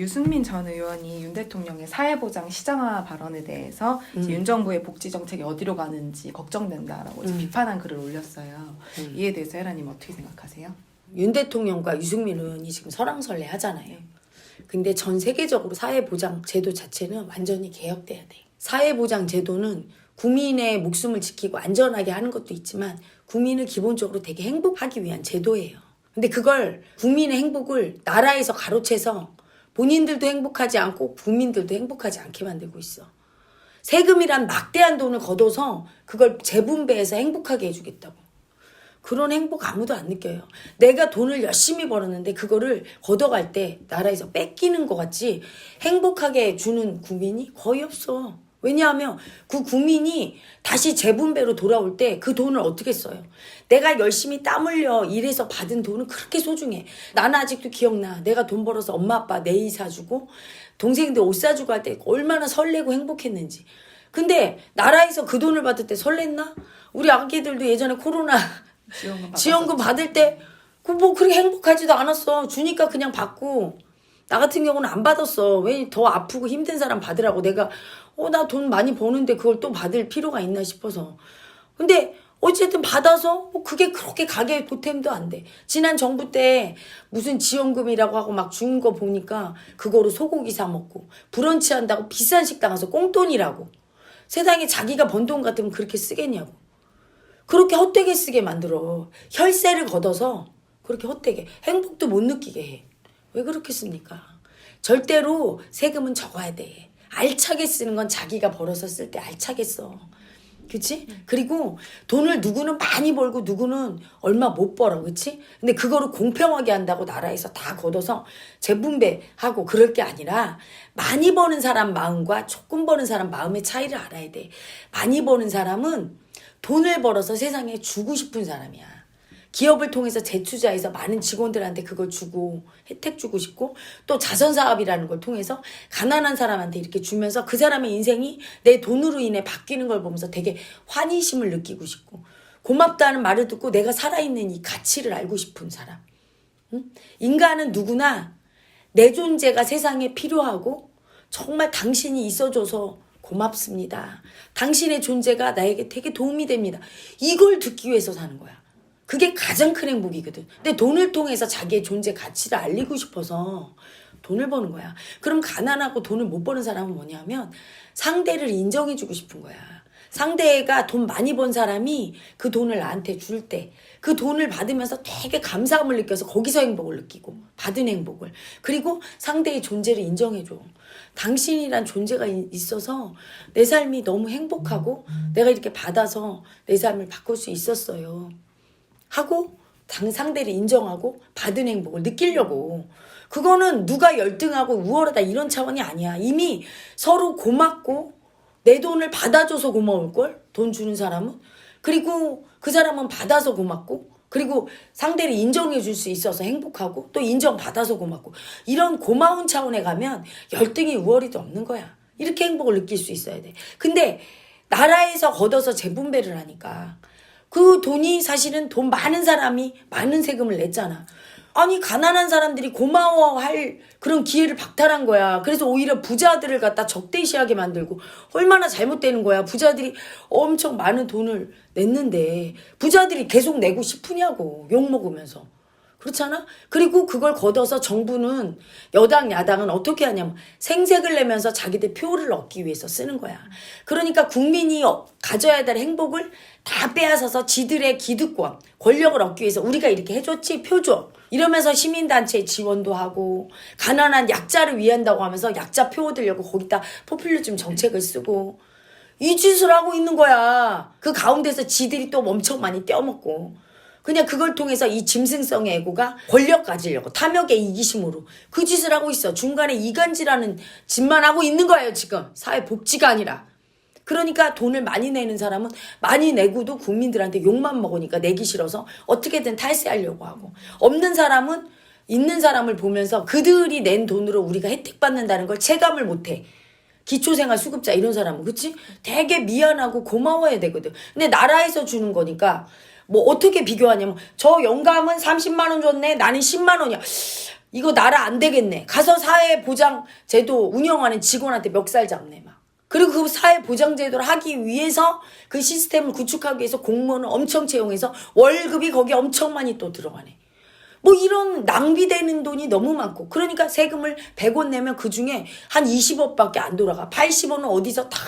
유승민 전 의원이 윤 대통령의 사회보장 시장화 발언에 대해서 이제 윤 정부의 복지 정책이 어디로 가는지 걱정된다라고 음. 비판한 글을 올렸어요. 음. 이에 대해서 혜라님 어떻게 생각하세요? 윤 대통령과 유승민 의원이 지금 설왕설래 하잖아요. 근데 전 세계적으로 사회보장 제도 자체는 완전히 개혁돼야 돼. 사회보장 제도는 국민의 목숨을 지키고 안전하게 하는 것도 있지만 국민을 기본적으로 되게 행복하기 위한 제도예요. 근데 그걸 국민의 행복을 나라에서 가로채서 본인들도 행복하지 않고 국민들도 행복하지 않게 만들고 있어. 세금이란 막대한 돈을 걷어서 그걸 재분배해서 행복하게 해주겠다고. 그런 행복 아무도 안 느껴요. 내가 돈을 열심히 벌었는데 그거를 걷어갈 때 나라에서 뺏기는 것 같지 행복하게 주는 국민이 거의 없어. 왜냐하면 그 국민이 다시 재분배로 돌아올 때 그 돈을 어떻게 써요? 내가 열심히 땀 흘려 일해서 받은 돈은 그렇게 소중해. 나는 아직도 기억나. 내가 돈 벌어서 엄마 아빠 내일 사주고 동생들 옷 사주고 할 때 얼마나 설레고 행복했는지. 근데 나라에서 그 돈을 받을 때 설렜나? 우리 아기들도 예전에 코로나 지원금 지원금 받을 때, 그뭐 그렇게 행복하지도 않았어. 주니까 그냥 받고. 나 같은 경우는 안 받았어. 왜 더 아프고 힘든 사람 받으라고 내가, 어, 나 돈 많이 버는데 그걸 또 받을 필요가 있나 싶어서. 근데 어쨌든 받아서 뭐 그게 그렇게 가게 보탬도 안 돼. 지난 정부 때 무슨 지원금이라고 하고 막 준 거 보니까 그거로 소고기 사 먹고 브런치 한다고 비싼 식당 가서 꽁돈이라고. 세상에 자기가 번 돈 같으면 그렇게 쓰겠냐고. 그렇게 헛되게 쓰게 만들어. 혈세를 걷어서 그렇게 헛되게 행복도 못 느끼게 해. 왜 그렇게 씁니까? 절대로 세금은 적어야 돼. 알차게 쓰는 건 자기가 벌어서 쓸 때 알차게 써. 그치? 그리고 돈을 누구는 많이 벌고 누구는 얼마 못 벌어. 그치? 근데 그거를 공평하게 한다고 나라에서 다 걷어서 재분배하고 그럴 게 아니라 많이 버는 사람 마음과 조금 버는 사람 마음의 차이를 알아야 돼. 많이 버는 사람은 돈을 벌어서 세상에 주고 싶은 사람이야. 기업을 통해서 재투자해서 많은 직원들한테 그걸 주고 혜택 주고 싶고 또 자선 사업이라는 걸 통해서 가난한 사람한테 이렇게 주면서 그 사람의 인생이 내 돈으로 인해 바뀌는 걸 보면서 되게 환희심을 느끼고 싶고 고맙다는 말을 듣고 내가 살아있는 이 가치를 알고 싶은 사람. 응? 인간은 누구나 내 존재가 세상에 필요하고 정말 당신이 있어줘서 고맙습니다. 당신의 존재가 나에게 되게 도움이 됩니다. 이걸 듣기 위해서 사는 거야. 그게 가장 큰 행복이거든. 근데 돈을 통해서 자기의 존재 가치를 알리고 싶어서 돈을 버는 거야. 그럼 가난하고 돈을 못 버는 사람은 뭐냐면 상대를 인정해주고 싶은 거야. 상대가 돈 많이 번 사람이 그 돈을 나한테 줄 때 그 돈을 받으면서 되게 감사함을 느껴서 거기서 행복을 느끼고 받은 행복을 그리고 상대의 존재를 인정해줘. 당신이란 존재가 이- 있어서 내 삶이 너무 행복하고 내가 이렇게 받아서 내 삶을 바꿀 수 있었어요. 하고 당 상대를 인정하고 받은 행복을 느끼려고. 그거는 누가 열등하고 우월하다 이런 차원이 아니야. 이미 서로 고맙고 내 돈을 받아줘서 고마울 걸? 돈 주는 사람은? 그리고 그 사람은 받아서 고맙고 그리고 상대를 인정해 줄 수 있어서 행복하고 또 인정받아서 고맙고 이런 고마운 차원에 가면 열등이 우월이도 없는 거야. 이렇게 행복을 느낄 수 있어야 돼. 근데 나라에서 걷어서 재분배를 하니까 그 돈이 사실은 돈 많은 사람이 많은 세금을 냈잖아. 아니 가난한 사람들이 고마워할 그런 기회를 박탈한 거야. 그래서 오히려 부자들을 갖다 적대시하게 만들고 얼마나 잘못되는 거야. 부자들이 엄청 많은 돈을 냈는데 부자들이 계속 내고 싶으냐고 욕 먹으면서. 그렇잖아? 그리고 그걸 걷어서 정부는 여당, 야당은 어떻게 하냐면 생색을 내면서 자기들 표를 얻기 위해서 쓰는 거야. 그러니까 국민이 어- 가져야 될 행복을 다 빼앗아서 지들의 기득권, 권력을 얻기 위해서 우리가 이렇게 해줬지, 표 줘. 이러면서 시민단체 지원도 하고, 가난한 약자를 위한다고 하면서 약자 표 얻으려고 거기다 포퓰리즘 정책을 쓰고, 이 짓을 하고 있는 거야. 그 가운데서 지들이 또 엄청 많이 떼어먹고. 그냥 그걸 통해서 이 짐승성의 애고가 권력 가지려고 탐욕의 이기심으로 그 짓을 하고 있어. 중간에 이간질하는 짓만 하고 있는 거예요, 지금. 사회 복지가 아니라. 그러니까 돈을 많이 내는 사람은 많이 내고도 국민들한테 욕만 먹으니까 내기 싫어서 어떻게든 탈세하려고 하고 없는 사람은 있는 사람을 보면서 그들이 낸 돈으로 우리가 혜택 받는다는 걸 체감을 못해. 기초생활 수급자 이런 사람은 그치? 되게 미안하고 고마워야 되거든. 근데 나라에서 주는 거니까 뭐 어떻게 비교하냐면 저 영감은 30만 원 줬네 나는 10만 원이야. 이거 나라 안 되겠네. 가서 사회보장 제도 운영하는 직원한테 멱살 잡네, 막. 그리고 그 사회보장제도를 하기 위해서 그 시스템을 구축하기 위해서 공무원을 엄청 채용해서 월급이 거기에 엄청 많이 또 들어가네. 뭐 이런 낭비되는 돈이 너무 많고 그러니까 세금을 100원 내면 그 중에 한 20억밖에 안 돌아가. 80원은 어디서 다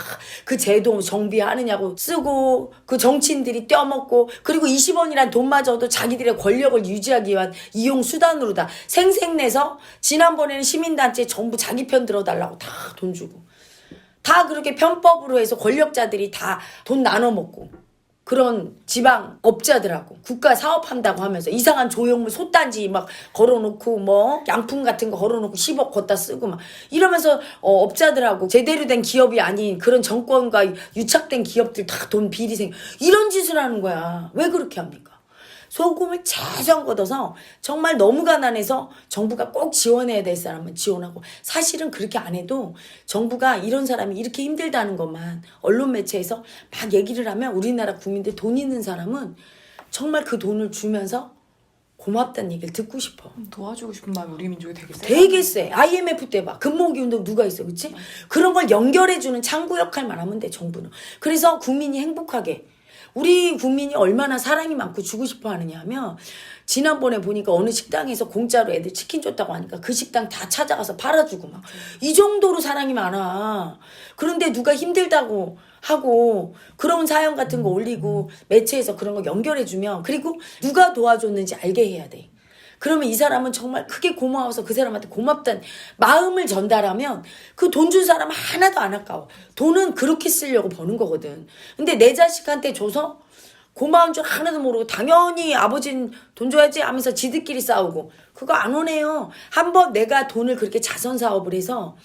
그 제도 정비하느냐고 쓰고 그 정치인들이 떼어먹고 그리고 20원이란 돈마저도 자기들의 권력을 유지하기 위한 이용 수단으로 다. 생생내서 지난번에는 시민단체 전부 자기 편 들어달라고 다 돈 주고. 다 그렇게 편법으로 해서 권력자들이 다 돈 나눠 먹고 그런 지방 업자들하고 국가 사업한다고 하면서 이상한 조형물 솥단지 막 걸어놓고 뭐 양품 같은 거 걸어놓고 10억 걷다 쓰고 막 이러면서 어, 업자들하고 제대로 된 기업이 아닌 그런 정권과 유착된 기업들 다 돈 비리 생 이런 짓을 하는 거야 왜 그렇게 합니까? 소금을 최소한 걷어서 정말 너무 가난해서 정부가 꼭 지원해야 될 사람은 지원하고 사실은 그렇게 안 해도 정부가 이런 사람이 이렇게 힘들다는 것만 언론 매체에서 막 얘기를 하면 우리나라 국민들 돈 있는 사람은 정말 그 돈을 주면서 고맙다는 얘기를 듣고 싶어. 도와주고 싶은 마음이 우리 민족이 되게 세. 되게 세. IMF 때 봐. 금모기 운동 누가 있어, 그치? 그런 걸 연결해주는 창구 역할만 하면 돼, 정부는. 그래서 국민이 행복하게. 우리 국민이 얼마나 사랑이 많고 주고 싶어 하느냐 하면, 지난번에 보니까 어느 식당에서 공짜로 애들 치킨 줬다고 하니까 그 식당 다 찾아가서 팔아주고 막. 이 정도로 사랑이 많아. 그런데 누가 힘들다고 하고 그런 사연 같은 거 올리고 매체에서 그런 거 연결해주면 그리고 누가 도와줬는지 알게 해야 돼. 그러면 이 사람은 정말 크게 고마워서 그 사람한테 고맙다는 마음을 전달하면 그 돈 준 사람 하나도 안 아까워. 돈은 그렇게 쓰려고 버는 거거든. 근데 내 자식한테 줘서 고마운 줄 하나도 모르고 당연히 아버지는 돈 줘야지 하면서 지들끼리 싸우고 그거 안 오네요. 한 번 내가 돈을 그렇게 자선 사업을 해서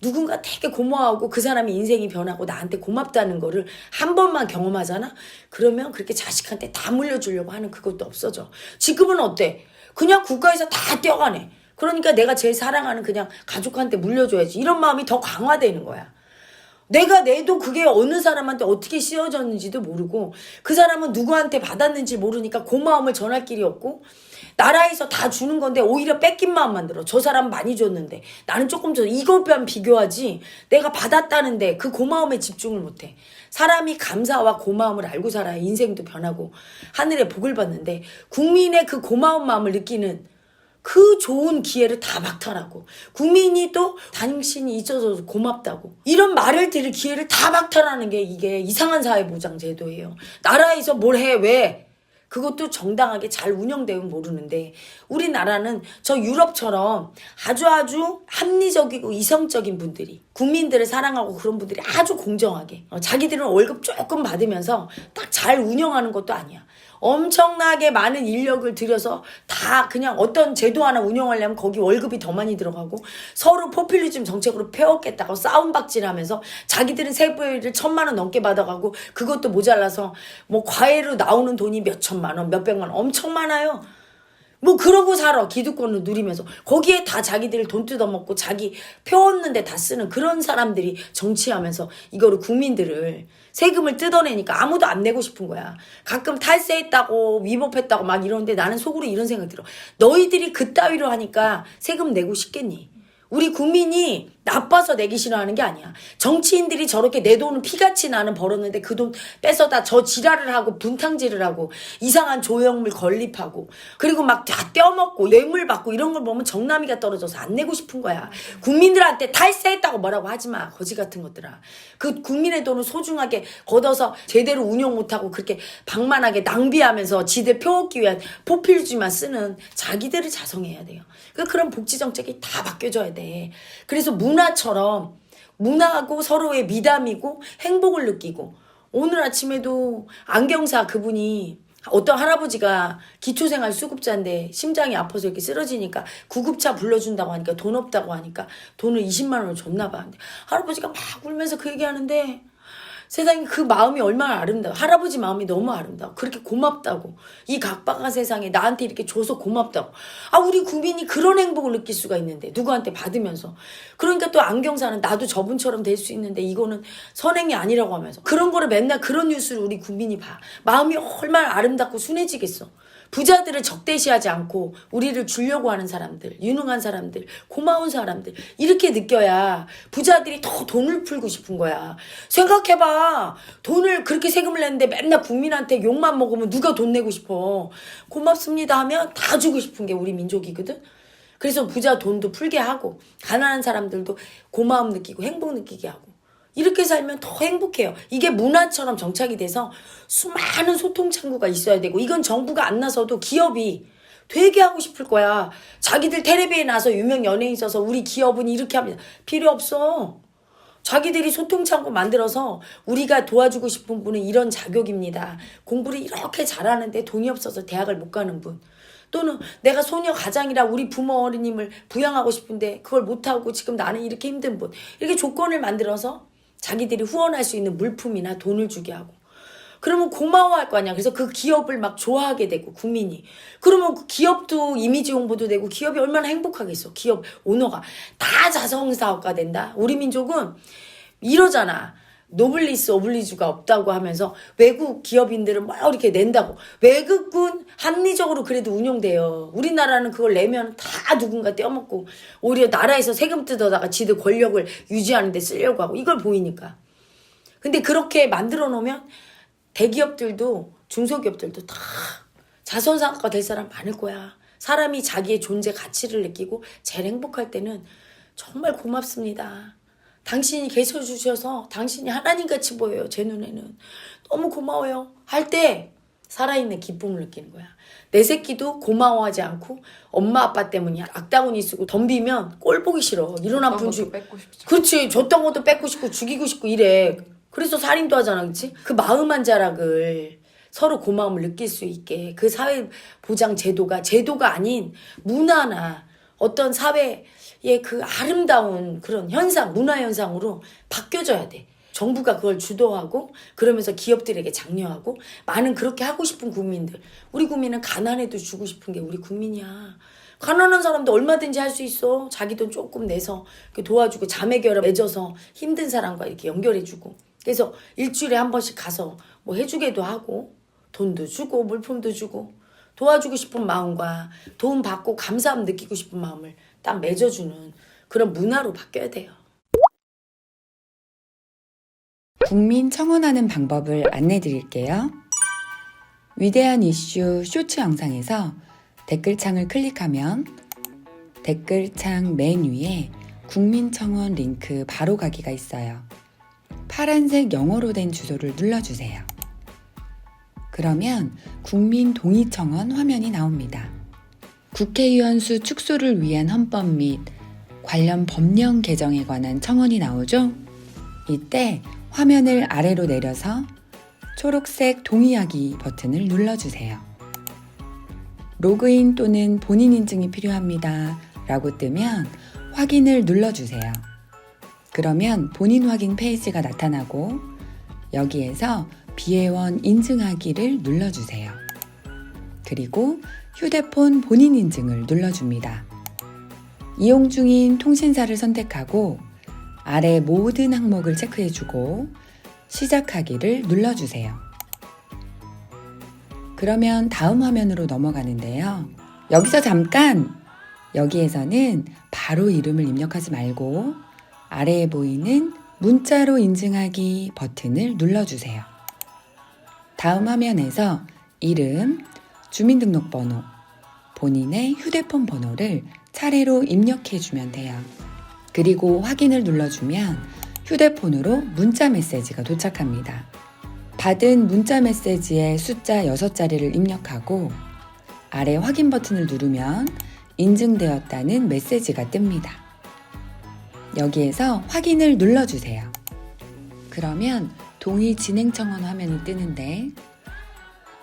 누군가 되게 고마워하고 그 사람의 인생이 변하고 나한테 고맙다는 거를 한 번만 경험하잖아? 그러면 그렇게 자식한테 다 물려주려고 하는 그것도 없어져. 지금은 어때? 그냥 국가에서 다 떼어가네. 그러니까 내가 제일 사랑하는 그냥 가족한테 물려줘야지. 이런 마음이 더 강화되는 거야. 내가 내도 그게 어느 사람한테 어떻게 씌워졌는지도 모르고 그 사람은 누구한테 받았는지 모르니까 고마움을 전할 길이 없고 나라에서 다 주는 건데 오히려 뺏긴 마음만 들어. 저 사람 많이 줬는데 나는 조금 더 이것만 비교하지 내가 받았다는데 그 고마움에 집중을 못해. 사람이 감사와 고마움을 알고 살아야 인생도 변하고 하늘의 복을 받는데 국민의 그 고마운 마음을 느끼는 그 좋은 기회를 다 박탈하고 국민이 또 당신이 있어서 고맙다고 이런 말을 들을 기회를 다 박탈하는 게 이게 이상한 사회보장 제도예요. 나라에서 뭘 해? 왜? 그것도 정당하게 잘 운영되면 모르는데 우리나라는 저 유럽처럼 아주 아주 합리적이고 이성적인 분들이 국민들을 사랑하고 그런 분들이 아주 공정하게 어, 자기들은 월급 조금 받으면서 딱 잘 운영하는 것도 아니야. 엄청나게 많은 인력을 들여서 다 그냥 어떤 제도 하나 운영하려면 거기 월급이 더 많이 들어가고 서로 포퓰리즘 정책으로 패웠겠다고 싸움박질 하면서 자기들은 세배를 천만 원 넘게 받아가고 그것도 모자라서 뭐 과외로 나오는 돈이 몇 천만 원, 몇 백만 원 엄청 많아요. 뭐 그러고 살아 기득권을 누리면서. 거기에 다 자기들 돈 뜯어먹고 자기 펴왔는데 다 쓰는 그런 사람들이 정치하면서 이거를 국민들을 세금을 뜯어내니까 아무도 안 내고 싶은 거야. 가끔 탈세했다고 위법했다고 막 이러는데 나는 속으로 이런 생각 들어. 너희들이 그따위로 하니까 세금 내고 싶겠니? 우리 국민이 나빠서 내기 싫어하는 게 아니야. 정치인들이 저렇게 내 돈을 피같이 나는 벌었는데 그 돈 뺏어다 저 지랄을 하고 분탕질을 하고 이상한 조형물 건립하고 그리고 막 다 떼어먹고 뇌물 받고 이런 걸 보면 정남이가 떨어져서 안 내고 싶은 거야. 국민들한테 탈세했다고 뭐라고 하지 마. 거지 같은 것들아. 그 국민의 돈을 소중하게 걷어서 제대로 운영 못하고 그렇게 방만하게 낭비하면서 지들 펴먹기 위한 포퓰리즘만 쓰는 자기들을 자성해야 돼요. 그 그런 복지 정책이 다 바뀌어져야 돼. 그래서 문 화처럼 문화하고 서로의 미담이고 행복을 느끼고 오늘 아침에도 안경사 그분이 어떤 할아버지가 기초생활 수급자인데 심장이 아파서 이렇게 쓰러지니까 구급차 불러준다고 하니까 돈 없다고 하니까 돈을 20만 원을 줬나 봐. 할아버지가 막 울면서 그 얘기하는데 세상에 그 마음이 얼마나 아름다워. 할아버지 마음이 너무 아름다워. 그렇게 고맙다고. 이 각박한 세상에 나한테 이렇게 줘서 고맙다고. 아, 우리 국민이 그런 행복을 느낄 수가 있는데, 누구한테 받으면서. 그러니까 또 안경사는 나도 저분처럼 될 수 있는데, 이거는 선행이 아니라고 하면서. 그런 거를 맨날 그런 뉴스를 우리 국민이 봐. 마음이 얼마나 아름답고 순해지겠어. 부자들을 적대시하지 않고 우리를 주려고 하는 사람들, 유능한 사람들, 고마운 사람들 이렇게 느껴야 부자들이 더 돈을 풀고 싶은 거야. 생각해봐. 돈을 그렇게 세금을 냈는데 맨날 국민한테 욕만 먹으면 누가 돈 내고 싶어. 고맙습니다 하면 다 주고 싶은 게 우리 민족이거든. 그래서 부자 돈도 풀게 하고 가난한 사람들도 고마움 느끼고 행복 느끼게 하고 이렇게 살면 더 행복해요. 이게 문화처럼 정착이 돼서 수많은 소통 창구가 있어야 되고 이건 정부가 안 나서도 기업이 되게 하고 싶을 거야. 자기들 텔레비에 나서 유명 연예인 있어서 우리 기업은 이렇게 합니다. 필요 없어. 자기들이 소통 창구 만들어서 우리가 도와주고 싶은 분은 이런 자격입니다. 공부를 이렇게 잘하는데 돈이 없어서 대학을 못 가는 분. 또는 내가 소녀 가장이라 우리 부모 어머님을 부양하고 싶은데 그걸 못하고 지금 나는 이렇게 힘든 분. 이렇게 조건을 만들어서 자기들이 후원할 수 있는 물품이나 돈을 주게 하고. 그러면 고마워할 거 아니야. 그래서 그 기업을 막 좋아하게 되고 국민이. 그러면 그 기업도 이미지 홍보도 되고 기업이 얼마나 행복하겠어. 기업 오너가 다 자성 사업가 된다. 우리 민족은 이러잖아. 노블리스 오블리주가 없다고 하면서 외국 기업인들은 막 이렇게 낸다고. 외국군 합리적으로 그래도 운영돼요. 우리나라는 그걸 내면 다 누군가 떼어먹고 오히려 나라에서 세금 뜯어다가 지들 권력을 유지하는 데 쓰려고 하고 이걸 보이니까. 근데 그렇게 만들어 놓으면 대기업들도 중소기업들도 다 자선사업가 될 사람 많을 거야. 사람이 자기의 존재 가치를 느끼고 제일 행복할 때는 정말 고맙습니다. 당신이 계셔 주셔서 당신이 하나님 같이 보여요. 제 눈에는 너무 고마워요. 할 때 살아있는 기쁨을 느끼는 거야. 내 새끼도 고마워하지 않고 엄마 아빠 때문에 악다구니 쓰고 덤비면 꼴 보기 싫어. 일어나 분주 뺏고 싶죠. 그렇지. 줬던 것도 뺏고 싶고 죽이고 싶고 이래. 그래서 살인도 하잖아. 그렇지? 그 마음 한 자락을 서로 고마움을 느낄 수 있게 그 사회 보장 제도가 제도가 아닌 문화나 어떤 사회 의그 아름다운 그런 현상, 문화 현상으로 바뀌어져야 돼. 정부가 그걸 주도하고 그러면서 기업들에게 장려하고 많은 그렇게 하고 싶은 국민들. 우리 국민은 가난해도 주고 싶은 게 우리 국민이야. 가난한 사람도 얼마든지 할 수 있어. 자기 돈 조금 내서 도와주고 자매 결합 맺어서 힘든 사람과 이렇게 연결해주고. 그래서 일주일에 한 번씩 가서 뭐 해주게도 하고 돈도 주고 물품도 주고 도와주고 싶은 마음과 도움 받고 감사함 느끼고 싶은 마음을 딱 맺어주는 그런 문화로 바뀌어야 돼요. 국민 청원하는 방법을 안내 드릴게요. 위대한 이슈 쇼츠 영상에서 댓글창을 클릭하면 댓글창 맨 위에 국민 청원 링크 바로 가기가 있어요. 파란색 영어로 된 주소를 눌러주세요. 그러면 국민 동의 청원 화면이 나옵니다. 국회의원 수 축소를 위한 헌법 및 관련 법령 개정에 관한 청원이 나오죠? 이때 화면을 아래로 내려서 초록색 동의하기 버튼을 눌러주세요. 로그인 또는 본인 인증이 필요합니다. 라고 뜨면 확인을 눌러주세요. 그러면 본인 확인 페이지가 나타나고 여기에서 비회원 인증하기를 눌러주세요. 그리고 휴대폰 본인 인증을 눌러줍니다. 이용 중인 통신사를 선택하고 아래 모든 항목을 체크해주고 시작하기를 눌러주세요. 그러면 다음 화면으로 넘어가는데요. 여기서 잠깐! 여기에서는 바로 이름을 입력하지 말고 아래에 보이는 문자로 인증하기 버튼을 눌러주세요. 다음 화면에서 이름, 주민등록번호, 본인의 휴대폰 번호를 차례로 입력해 주면 돼요. 그리고 확인을 눌러주면 휴대폰으로 문자 메시지가 도착합니다. 받은 문자 메시지의 숫자 6자리를 입력하고 아래 확인 버튼을 누르면 인증되었다는 메시지가 뜹니다. 여기에서 확인을 눌러주세요. 그러면 동의 진행 청원 화면이 뜨는데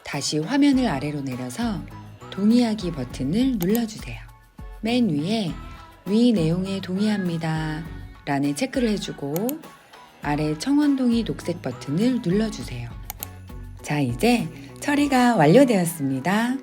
다시 화면을 아래로 내려서 동의하기 버튼을 눌러주세요. 맨 위에 위 내용에 동의합니다. 란에 체크를 해주고 아래 청원 동의 녹색 버튼을 눌러주세요. 자, 이제 처리가 완료되었습니다.